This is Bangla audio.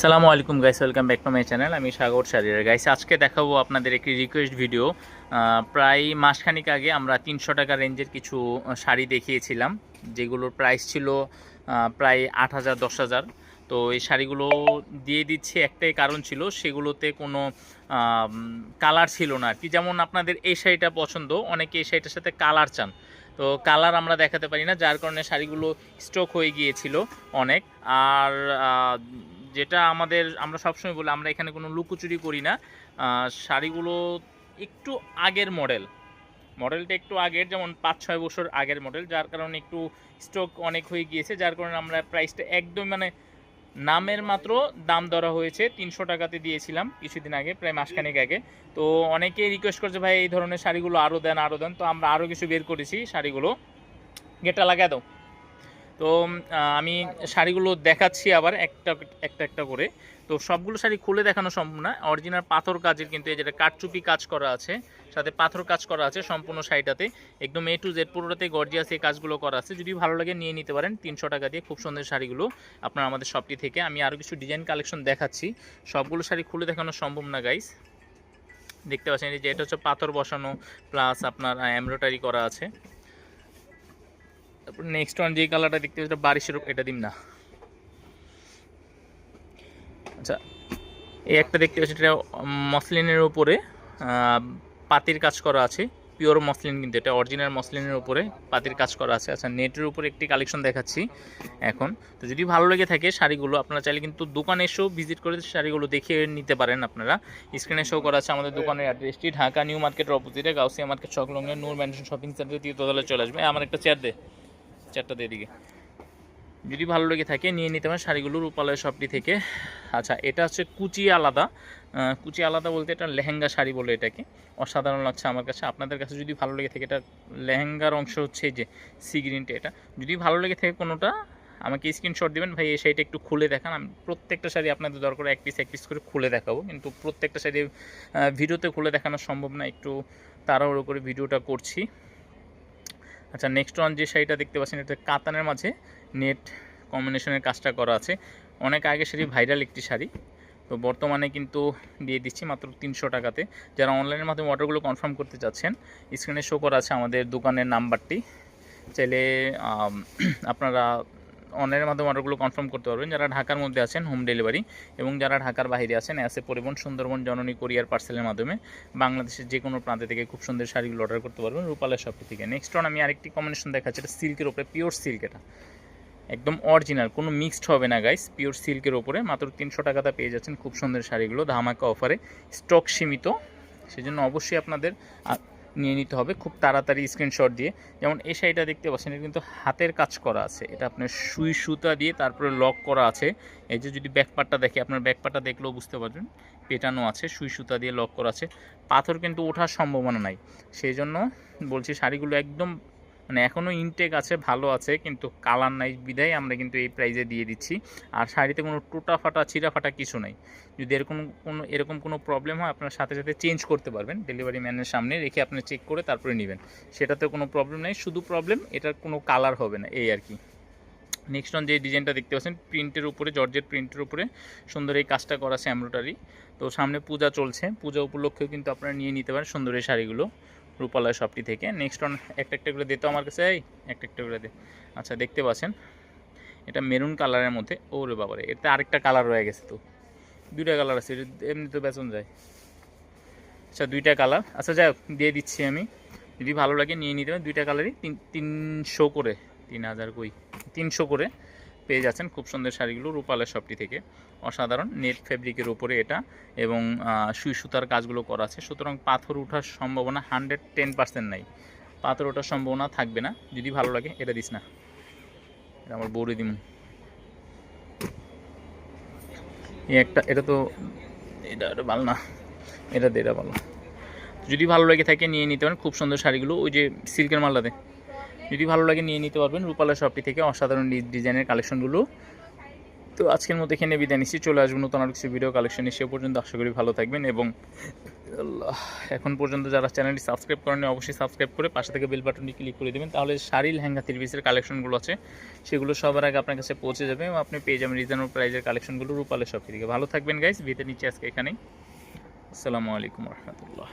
সালামু আলাইকুম guys welcome back to my channel আমি সাগর শারিয়ার গাইস আজকে দেখাবো আপনাদের একটি রিকোয়েস্ট ভিডিও প্রায় মাসখানিক আগে আমরা তিনশো টাকা রেঞ্জের কিছু শাড়ি দেখিয়েছিলাম, যেগুলোর প্রাইস ছিল প্রায় আট হাজার, দশ হাজার। তো এই শাড়িগুলো দিয়ে দিচ্ছি, একটাই কারণ ছিল, সেগুলোতে কোনো কালার ছিল না আর কি। যেমন আপনাদের এই শাড়িটা পছন্দ, অনেকে এই শাড়িটার সাথে কালার চান। তো কালার আমরা দেখাতে পারি না, যার কারণে শাড়িগুলো স্টক হয়ে গিয়েছিল অনেক। আর যেটা আমাদের, আমরা সবসময় বলি, আমরা এখানে কোনো লুকোচুরি করি না। শাড়িগুলো একটু আগের মডেল। মডেলটা একটু আগের, যেমন পাঁচ, ছয় বছর আগের মডেল, যার কারণে একটু স্টক অনেক হয়ে গিয়েছে, যার কারণে আমরা প্রাইসটা একদম মানে নামের মাত্র দাম ধরা হয়েছে। তিনশো টাকাতে দিয়েছিলাম কিছুদিন আগে, প্রায় মাসখানেক আগে। তো অনেকেই রিকোয়েস্ট করছে, ভাই, এই ধরনের শাড়িগুলো আরও দেন আরও দেন। তো আমরা আরও কিছু বের করেছি শাড়িগুলো। গেটটা লাগা দাও। তো আমি শাড়িগুলো দেখাচ্ছি আবার একটা একটা একটা করে। তো সবগুলো শাড়ি খুলে দেখানো সম্ভব না। অরিজিনাল পাথর কাজের কিন্তু এই যেটা কাঠচুপি কাজ করা আছে, সাথে পাথর কাজ করা আছে সম্পূর্ণ শাড়িটাতে। একদম এ টু জেড পুরোটাতে গর্জিয়াস এই কাজগুলো করা আছে। যদি ভালো লাগে নিয়ে নিতে পারেন তিনশো টাকা দিয়ে খুব সুন্দর শাড়িগুলো আপনার আমাদের শপটি থেকে। আমি আরও কিছু ডিজাইন কালেকশন দেখাচ্ছি। সবগুলো শাড়ি খুলে দেখানো সম্ভব না গাইস দেখতে পাচ্ছেন এই যে এটা হচ্ছে পাথর বসানো প্লাস আপনার এমব্রয়ডারি করা আছে। তারপর নেক্সট ওয়ান যে কালারটা দেখতে পাচ্ছি বারিশের এটা দিম না। আচ্ছা এই একটা দেখতে পাচ্ছি, এটা মসলিনের উপরে পাতির কাজ করা আছে পিওর মসলিন কিন্তু, এটা অরিজিনাল মসলিনের উপরে পাতির কাজ করা আছে। আচ্ছা নেটের উপরে একটি কালেকশন দেখাচ্ছি এখন। তো যদি ভালো লেগে থাকে শাড়িগুলো, আপনারা চাইলে কিন্তু দোকানে এসেও ভিজিট করে শাড়িগুলো দেখে নিতে পারেন আপনারা। স্ক্রিনে শো করা আছে আমাদের দোকানের অ্যাড্রেসটি ঢাকা, নিউ মার্কেটের অপোজিটে গাউসিয়া মার্কেট সংলগ্ন নূর ম্যানশন শপিং সেন্টার দিয়ে তদলে চলে আসবে। আমার একটা চেয়ার দে। চারটা দিয়ে দিকে। যদি ভালো লেগে থাকে, নিয়ে নিতে পারেন। শাড়িগুলো রূপালয় শপটি থেকে। আচ্ছা এটা হচ্ছে কুচি আলাদা। কুচি আলাদা বলতে এটা লেহেঙ্গা শাড়ি বলে এটাকে। অসাধারণ লাগছে আমার কাছে। আপনাদের কাছে যদি ভালো লেগে থাকে, এটা লেহেঙ্গার অংশ হচ্ছে যে সি গ্রিনটা, এটা। যদি ভালো লেগে থাকে কোনোটা, আমাকে স্ক্রিনশট দেবেন। ভাই, এই শাড়িটা একটু খুলে দেখান। আমি প্রত্যেকটা শাড়ি আপনাদের দরকার এক পিস এক পিস করে খুলে দেখাবো। কিন্তু প্রত্যেকটা শাড়ি ভিডিওতে খুলে দেখানো সম্ভব না। একটু তাড়াহুড়ো করে ভিডিওটা করছি। আচ্ছা নেক্সট ওয়ান যে শাড়িটা দেখতে পাচ্ছেন, এটা কাতানের মাঝে নেট কম্বিনেশনের কাজটা করা আছে। অনেক আগে সেটি ভাইরাল একটি শাড়ি। তো বর্তমানে কিন্তু দিয়ে দিচ্ছি মাত্র তিনশো টাকাতে। যারা অনলাইনের মাধ্যমে অর্ডারগুলো কনফার্ম করতে চাচ্ছেন স্ক্রিনে শো করা আছে আমাদের দোকানের নাম্বারটি চাইলে আপনারা অনলাইনের মাধ্যমে অর্ডারগুলো কনফার্ম করতে পারবেন। যারা ঢাকার মধ্যে আছেন হোম ডেলিভারি এবং যারা ঢাকার বাইরে আছেন অ্যাসে পরিবহন সুন্দরবন, জননী কোরিয়ার পার্সেলের মাধ্যমে বাংলাদেশের যে কোনো প্রান্তে থেকে খুব সুন্দর শাড়িগুলো অর্ডার করতে পারবেন রূপালের শপটি থেকে। নেক্সট ওয়ান আমি আরেকটি কম্বিনেশন দেখাচ্ছি, এটা সিল্কের উপরে পিওর সিল্ক এটা। একদম অরিজিনাল কোনো মিক্সড হবে না গাইস পিওর সিল্কের ওপরে মাত্র তিনশো টাকাতে পেয়ে যাচ্ছেন খুব সুন্দর শাড়িগুলো, ধামাকা অফারে স্টক সীমিত, সেজন্য অবশ্যই আপনাদের নিয়ে নিতে হবে খুব তাড়াতাড়ি স্ক্রিনশট দিয়ে। যেমন এই শাড়িটা দেখতে পাচ্ছেন, এটা কিন্তু হাতের কাজ করা আছে। এটা আপনার সুই সুতা দিয়ে তারপরে লক করা আছে। এই যে যদি ব্যাকপাটটা দেখে, আপনার ব্যাকপাটটা দেখলেও বুঝতে পারবেন, পেটানো আছে, সুই সুতা দিয়ে লক করা আছে। পাথর কিন্তু ওঠার সম্ভাবনা নাই। সেই জন্য বলছি শাড়িগুলো একদম মানে এখনও ইনটেক আছে, ভালো আছে, কিন্তু কালার নাই বিদায় আমরা কিন্তু এই প্রাইজে দিয়ে দিচ্ছি। আর শাড়িতে কোনো টোটা ফাটা, ছিঁড়া ফাটা কিছু নাই। যদি এরকম কোনো এরকম কোনো প্রবলেম হয়, আপনার সাথে সাথে চেঞ্জ করতে পারবেন। ডেলিভারি ম্যানের সামনে রেখে আপনি চেক করে তারপরে নেবেন। সেটাতে কোনো প্রবলেম নেই। শুধু প্রবলেম এটার কোনো কালার হবে না, এই আর কি নেক্সট অন যে ডিজাইনটা দেখতে পাচ্ছেন প্রিন্টের উপরে জর্জের প্রিন্টের উপরে সুন্দর এই কাজটা করা আছে তো সামনে পূজা চলছে। পূজা উপলক্ষেও কিন্তু আপনারা নিয়ে নিতে পারেন সুন্দর এই শাড়িগুলো। রূপালয় শপটি থেকে। নেক্সট অন একটা একটা করে দিতে আমার কাছে, এই একটা একটা করে দে। আচ্ছা দেখতে পাচ্ছেন, এটা মেরুন কালারের মধ্যে। ওরে বাবারে, এতে আরেকটা কালার রয়ে গেছে তো। দুইটা কালার আছে এমনি তো বেতন যায়। আচ্ছা দুইটা কালার। আচ্ছা যাই দিয়ে দিচ্ছি আমি। যদি ভালো লাগে, নিয়ে নিতে পারেন। দুইটা কালারই তিন, তিনশো করে, তিন হাজার কই, তিনশো করে। পেয়ে যাচ্ছেন খুব সুন্দর শাড়িগুলো রূপালের শপটি থেকে। অসাধারণ নেট ফেব্রিকের উপরে এটা এবং সুই সুতার কাজগুলো করা আছে। সুতরাং পাথর ওঠার সম্ভাবনা হান্ড্রেড টেন পার্সেন্ট নাই। পাথর ওঠার সম্ভাবনা থাকবে না। যদি ভালো লাগে, এটা দিস না। এটা আমার বৌরে দিম। একটা, এটা তো, এটা ভালো না। এটা দে, এটা ভালো। যদি ভালো লাগে থাকে, নিয়ে নিতে পারেন। খুব সুন্দর শাড়িগুলো। ওই যে সিল্কের মাল্লাতে যদি ভালো লাগে নিয়ে নিতে পারবেন রূপালা শপটি থেকে অসাধারণ ডিজাইনের কালেকশনগুলো। তো আজকের মতো এখানে বিদায় নিচ্ছি, চলে আসব নতুন আর কিছু ভিডিও কালেকশন এসে পর্যন্ত আশা করি ভালো থাকবেন এবং এখন পর্যন্ত যারা চ্যানেলটি সাবস্ক্রাইব করেনি অবশ্যই সাবস্ক্রাইব করে পাশে থেকে বেল বাটনটি ক্লিক করে দেবেন। তাহলে শাড়ি লেহেঙ্গা থ্রি পিসের কালেকশনগুলো আছে, সেগুলো সবার আগে আপনার কাছে পৌঁছে যাবে এবং আপনি পেয়ে যাবেন রিজনেবল প্রাইজের কালেকশনগুলো রূপালে শপ থেকে। ভালো থাকবেন গাইস ভিতে নিচে আজকে এখানেই। আসসালামু আলাইকুম রহমতুল্লাহ।